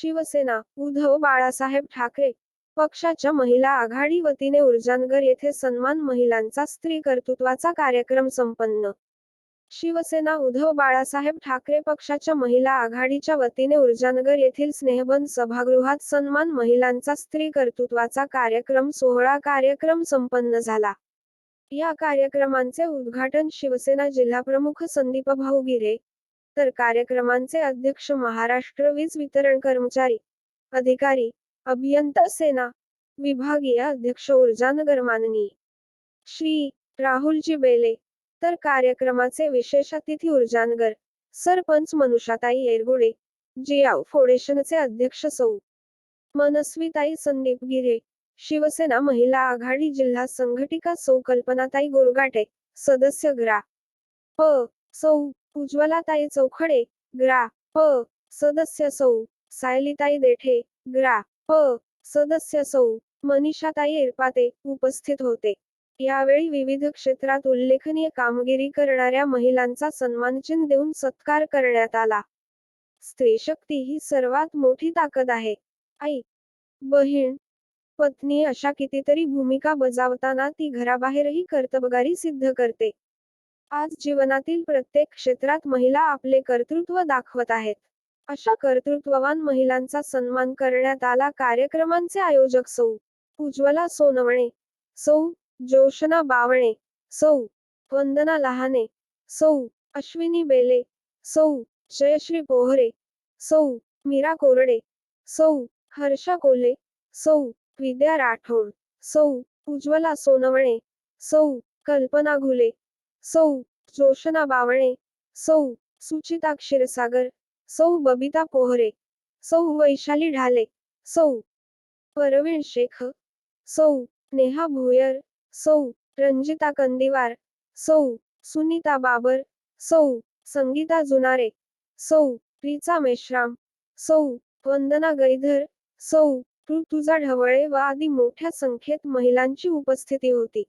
शिवसेना उद्धव बाळासाहेब ठाकरे पक्षाच्या महिला आघाडी वतीने ऊर्जानगर येथे सन्मान महिलांचा स्त्री कर्तृत्वाचा कार्यक्रम संपन्न. शिवसेना उद्धव बाळासाहेब ठाकरे पक्षाच्या महिला आघाडीच्या वतीने ऊर्जानगर येथील स्नेहबंद सभागृहात सन्मान महिलांचा स्त्री कर्तृत्वाचा कार्यक्रम सोहळा कार्यक्रम संपन्न झाला. या कार्यक्रमांचे उद्घाटन शिवसेना जिल्हाप्रमुख संदीप भाऊ गिरे तर कार्यक्रमांचे अध्यक्ष महाराष्ट्र वीज वितरण कर्मचारी अधिकारी अभियंता सेना विभागीय अध्यक्ष ऊर्जानगर माननीय श्री राहुलजी बेले. तर कार्यक्रमाचे विशेष अतिथी ऊर्जानगर सरपंच मनुषाताई येरगुडे जियाव फाउंडेशनचे अध्यक्ष सौ. मनस्वीताई संदीप गिरे शिवसेना महिला आघाडी जिल्हा संघटिका सौ कल्पनाताई गोरगाटे सदस्य ग्रा. प. सौ. उज्ज्वलाताई चौखडे ग्रा प सदस्य सौ सायलीताई देठे ग्रा प सदस्य सौ मनीषाताई इरपाते उपस्थित होते. यावेळी विविध क्षेत्रात उल्लेखनीय कामगिरी करणाऱ्या महिलांचा सन्मानचिन्ह देऊन सत्कार करण्यात आला. स्त्री शक्ती ही सर्वात मोठी ताकद आहे. आई बहीण पत्नी अशा कितीतरी भूमिका बजावताना ती घराबाहेरही कर्तबगारी सिद्ध करते. आज जीवनातील प्रत्येक क्षेत्रात महिला आपले कर्तृत्व दाखवत आहेत. अशा कर्तृत्ववान महिलांचा सन्मान करण्यात आला कार्यक्रमांचे आयोजक सौ. उज्ज्वला सोनवणे सौ. जोशना बावणे सौ. वंदना लहाने सौ. अश्विनी बेले सौ. जयश्री पोहरे सौ. मीरा कोरडे सौ. हर्षा कोले सौ. विद्या राठोड सौ. उज्ज्वला सोनवणे सौ. कल्पना घुले सौ जोशना बावणे सौ सुचिता क्षीरसागर सौ बबिता पोहरे सौ वैशाली ढाले सौ परवीण शेख सौ नेहा भोयर सौ रंजिता कंदिवार सौ सुनीता बाबर सौ संगीता जुनारे सौ रिचा मेश्राम सौ वंदना गैधर सौ ऋतुजा ढवळे व आदी मोठ्या संख्येत महिलांची उपस्थिती होती.